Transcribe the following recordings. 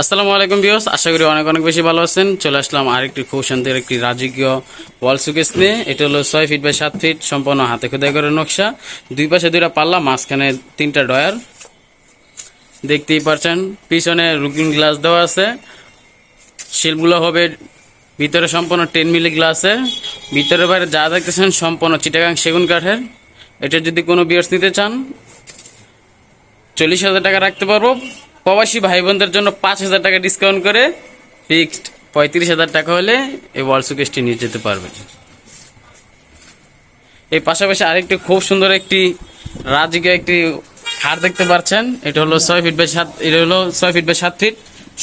আসসালামু আলাইকুম বিয়স আশা করি অনেক অনেক বেশি ভালো আছেন। চলে আসলাম আরেকটি খুব শান্তির একটি রাজকীয় ওয়াল সুকেস নিয়ে। এটা হলো ছয় ফিট বাই সাত ফিট সম্পূর্ণ হাতে খোদাই করে নকশা। দুই পাশে দুইটা পাল্লা, মাঝখানে তিনটা ডয়ার দেখতেই পারছেন, পিছনে লুকিং গ্লাস দেওয়া আছে। শিলগুলো হবে ভিতরে সম্পূর্ণ টেন মিলি গ্লাসের ভিতরে বাইরে যা দেখতেছেন সম্পূর্ণ চিটাগাং সেগুন কাঠের। এটা যদি কোনো বিয়ার্স নিতে চান, চল্লিশ হাজার টাকা রাখতে পারব। প্রবাসী ভাই বোনদের জন্য পাঁচ হাজার টাকা ডিসকাউন্ট করে ফিক্সড পঁয়ত্রিশ হাজার টাকা হলে এই ওয়াল সুকেসটি নিয়ে যেতে পারবেন। এই পাশাপাশি আরেকটি খুব সুন্দর একটি রাজকীয় একটি খাট দেখতে পাচ্ছেন। এটা হলো ছয় ফিট বাই সাত এটা হলো ছয় ফিট বাই সাত ফিট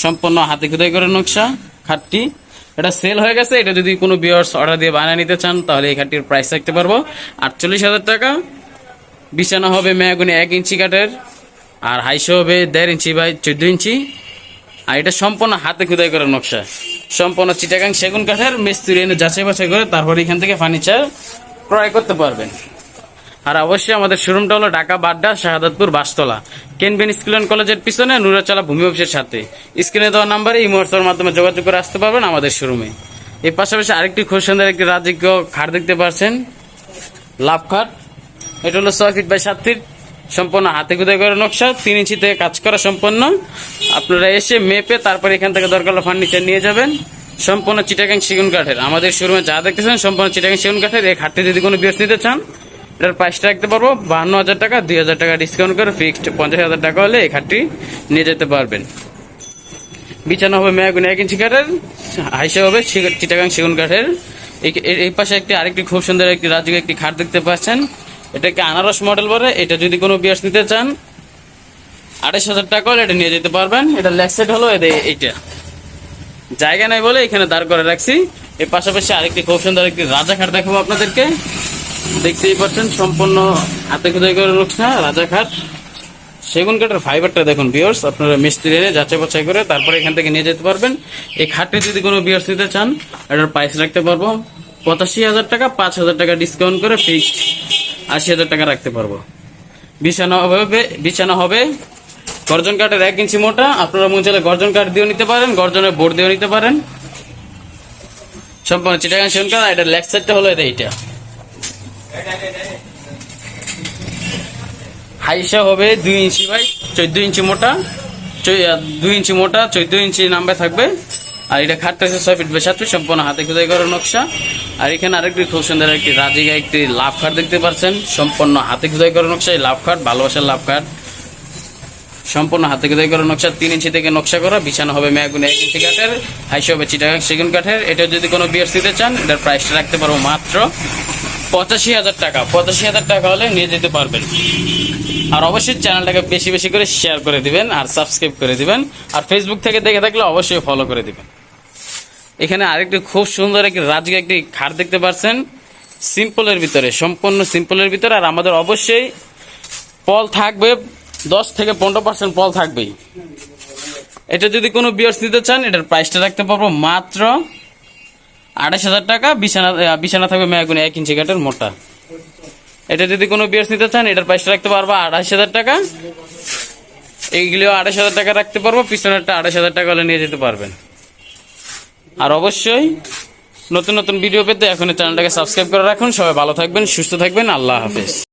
সম্পূর্ণ হাতে খোদাই করে নকশা খাটটি। এটা সেল হয়ে গেছে। এটা যদি কোনো বিয়ার্স অর্ডার দিয়ে বানিয়ে নিতে চান, তাহলে এই খাটটির প্রাইস রাখতে পারব। আটচল্লিশ হাজার টাকা। বিছানা হবে মেয়াগুনি এক ইঞ্চি কাঠের। আর হাইসো হবে দেড় ইঞ্চি বাই চোদ্দ ইঞ্চি। আর এটা সম্পূর্ণ হাতে খোদাই করা নকশা। সম্পূর্ণ চিটাগাং সেগুন কাঠের মিস্ত্রি এনে যাচাই বাছাই করে তারপর এখান থেকে ফার্নিচার ক্রয় করতে পারবেন। আর অবশ্যই আমাদের শোরুমটা হলো ঢাকা, বাড্ডা, শাহাদাতপুর, বাসতলা। কেনবেন স্কুল অ্যান্ড কলেজের পিছনে নুরাচালা ভূমি অফিসের সাথে স্ক্রিনে দেওয়া নাম্বারে মুহূর্তের মাধ্যমে যোগাযোগ করে আসতে পারবেন আমাদের শোরুমে। এর পাশাপাশি আরেকটি খুব সুন্দর একটি রাজকীয় খাট দেখতে পাচ্ছেন। লাভ খাট। এটা হলো ছয় ফিট বাই সাত ফিট। সম্পূর্ণ হাতে খুদে করে নকশা, তিন ইঞ্চি থেকে কাজ করা সম্পূর্ণ। আপনারা এসে মেপে তারপরে এখান থেকে দরকার হলে ফার্নিচার নিয়ে যাবেন। সম্পূর্ণ চিটাগাং সেগুন কাঠের। আমাদের শোরুমে যা দেখতেছেন, সম্পূর্ণ চিটাগাং সেগুন কাঠের। এই খাটটি যদি কোনো বিয়ার্স নিতে চান, এটার প্রাইসটা রাখতে পারব। বাহান্ন হাজার টাকা, দুই হাজার টাকা ডিসকাউন্ট করে ফিক্সড পঞ্চাশ হাজার টাকা হলে এই খাটটি নিয়ে যেতে পারবেন। বিছানা হবে মেয়াগুনি এক ইঞ্চি কাঠের, হাইসা হবে চিটাগাং সেগুন কাঠের। এই- পাশে একটি আরেকটি খুব সুন্দর একটি রাজকীয় একটি খাট দেখতে পাচ্ছেন। এটাকে আনারস মডেল বলে, এটা যদি কোনো বিয়ার্স নিতে চান, আড়াইশ হাজার টাকা এটা নিয়ে যেতে পারবেন। এটা লেগ সেট হলো এদে- এইটা। জায়গা নাই বলে এখানে দাঁড় করে রাখছি। এর পাশাপাশি আরেকটি খুব সুন্দর একটি রাজা খাট দেখাবো আপনাদেরকে। দেখতেই পাচ্ছেন, সম্পূর্ণ হাতে খোদাই করে নকশা রাজা খাট সেগুন কাঠের ফাইবারটা দেখুন বিয়ার্স আপনারা মিস্ত্রি এনে যাচাই বাছাই করে তারপরে এখান থেকে নিয়ে যেতে পারবেন। এই খাটটি যদি কোনো বিয়ার্স নিতে চান, এটার প্রাইস রাখতে পারব। পঁচাশি হাজার টাকা, পাঁচ হাজার টাকা ডিসকাউন্ট করে ফিক্সড আশি হাজার টাকা রাখতে পারব। বিছানা হবে বিছানা হবে। গর্জন কাঠের এক ইঞ্চি মোটা। আপনারা মন চাইলে গর্জন কাঠ দিয়েও নিতে পারেন, গর্জনের বোর্ড দিয়েও নিতে পারেন। সম্পূর্ণ চিটাগাং সেগুন কাঠ লেগ সাইডটা হলো এটা, এইটা। হাইসা হবে দুই ইঞ্চি বাই চোদ্দ ইঞ্চি মোটা। দুই ইঞ্চি মোটা, চোদ্দ ইঞ্চি নাম্বার থাকবে। আর এটা খাটটা হচ্ছে ছয় ফিট বাই সাত ফিট সম্পূর্ণ হাতে খোদাই করার নকশা। আর এখানে আরেকটি খুব সুন্দর একটি রাজিকা একটি লাভ খাট দেখতে পাচ্ছেন। সম্পূর্ণ হাতে খোদাই করার নকশা, এই লাভ খাট, ভালোবাসার লাভ খাট। সম্পূর্ণ হাতে খোদাই করা নকশা, তিন ইঞ্চি থেকে নকশা করা, বিছানা হবে মেয়াগুন এক ইঞ্চি কাঠের, হাইসা হবে চিটাগাং সেগুন কাঠের। এটা যদি কোনো বিয়ার দিতে চান, এটার প্রাইসটা রাখতে পারব মাত্র পঁচাশি হাজার টাকা। পঁচাশি হাজার টাকা হলে নিয়ে যেতে পারবেন। আর অবশ্যই চ্যানেলটাকে বেশি বেশি করে শেয়ার করে দিবেন আর সাবস্ক্রাইব করে দিবেন। আর ফেসবুক থেকে দেখে থাকলে অবশ্যই ফলো করে দিবেন। এখানে আরেকটি খুব সুন্দর একটি রাজকীয় একটি খাট দেখতে পাচ্ছেন সিম্পলের ভিতরে, সম্পূর্ণ সিম্পলের ভিতরে। আর আমাদের অবশ্যই পল থাকবে, দশ থেকে পনেরো পার্সেন্ট পল থাকবেই। এটা যদি কোনো বিয়ার্স নিতে চান, এটার প্রাইসটা রাখতে পারব মাত্র আড়াইশ হাজার টাকা। বিছানা বিছানা থাকবে মেয়াগুনি এক ইঞ্চি কাঠের মোটা। এটা যদি কোনো বিয়ার্স নিতে চান, এটার প্রাইসটা রাখতে পারব আড়াইশ হাজার টাকা। এইগুলিও আড়াইশ হাজার টাকা রাখতে পারব, পিছনেরটা আড়াইশ হাজার টাকা হলে নিয়ে যেতে পারবেন। আর অবশ্যই নতুন নতুন ভিডিও পেতে এখন চ্যানেলটাকে সাবস্ক্রাইব করে রাখুন। সবাই ভালো থাকবেন, সুস্থ থাকবেন। আল্লাহ হাফেজ।